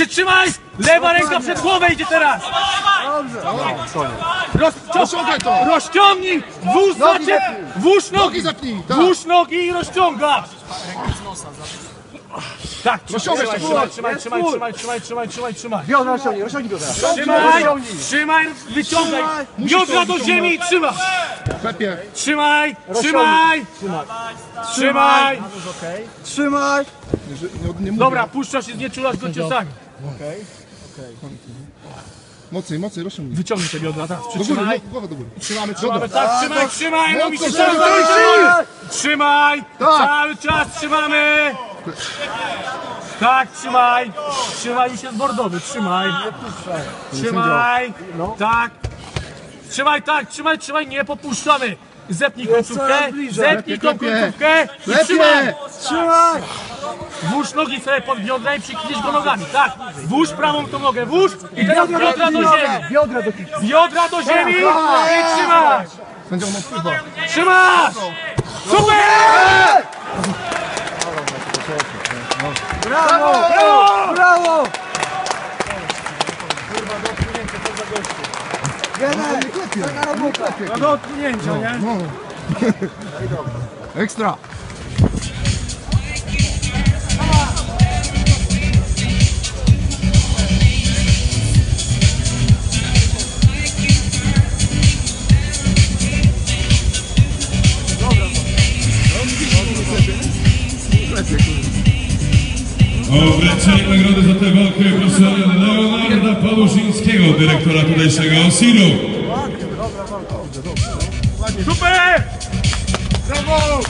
Przytrzymaj! Lewa ręka przed głowę idzie teraz! Rozciągaj to! rozciągnij! Włóż Nogi zapnij. Włóż nogi! Nogi zapnij, tak. Włóż nogi i rozciągasz! Tak, Rozciągaj trzymaj, się, trzymaj, trzymaj, trzymaj, trzymaj, trzymaj, trzymaj, trzymaj. Biodra rozciągnij, rozciągnij biodra. Trzymaj, trzymaj, wyciągaj! Biodra do ziemi i trzymaj! Klepie. Trzymaj, trzymaj! Trzymaj! Trzymaj. Nie, nie, mówię. Dobra, puszczasz się, nie czulasz go ciosami. Mocniej, mocniej, rozciągnij. Wyciągnij te biodra, tak, Do góry, przytrzymaj. no, do góry. Trzymamy, trzymamy, tak, trzymaj, trzymaj, no mi się Mocno, cały trzymaj, czas Trzymaj, Tak. cały czas trzymamy. Tak, trzymaj, trzymaj i się bordowy, trzymaj. Trzymaj, tak. Trzymaj, tak, trzymaj, trzymaj, nie popuszczamy. Zepnij końcówkę, zepnij tą klepie. końcówkę i trzymaj. Trzymaj. Włóż nogi sobie pod biodra i przykniesz go nogami, tak. Włóż prawą tą nogę, włóż i teraz biodra do ziemi. Biodra do kitu. Biodra do ziemi i trzymasz. Sędzia ma wpływa. Trzymasz! Super! Brawo. Brawo. Jeden. Taka robota. No do odpłynięcia, nie? No. Ekstra. O wręczenie nagrody za tę walkę proszę Leonarda Pawłuszyńskiego, dyrektora tutejszego OSIR-u. Super! Brawo!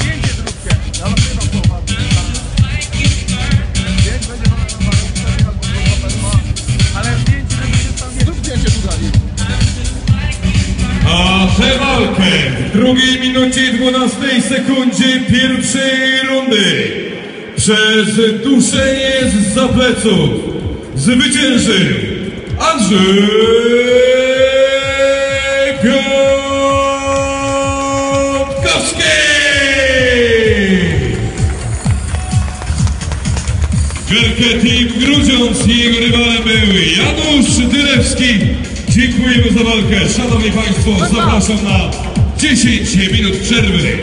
Zdjęcie zróbcie. Walkę w drugiej minucie i 12 sekundzie pierwszej rundy przez duszenie z zapleców zwyciężył Andrzej! Wielkie Team Grudziądz i jego rywalem był Janusz Dylewski. Dziękujemy za walkę. Szanowni Państwo, zapraszam na 10 minut przerwy.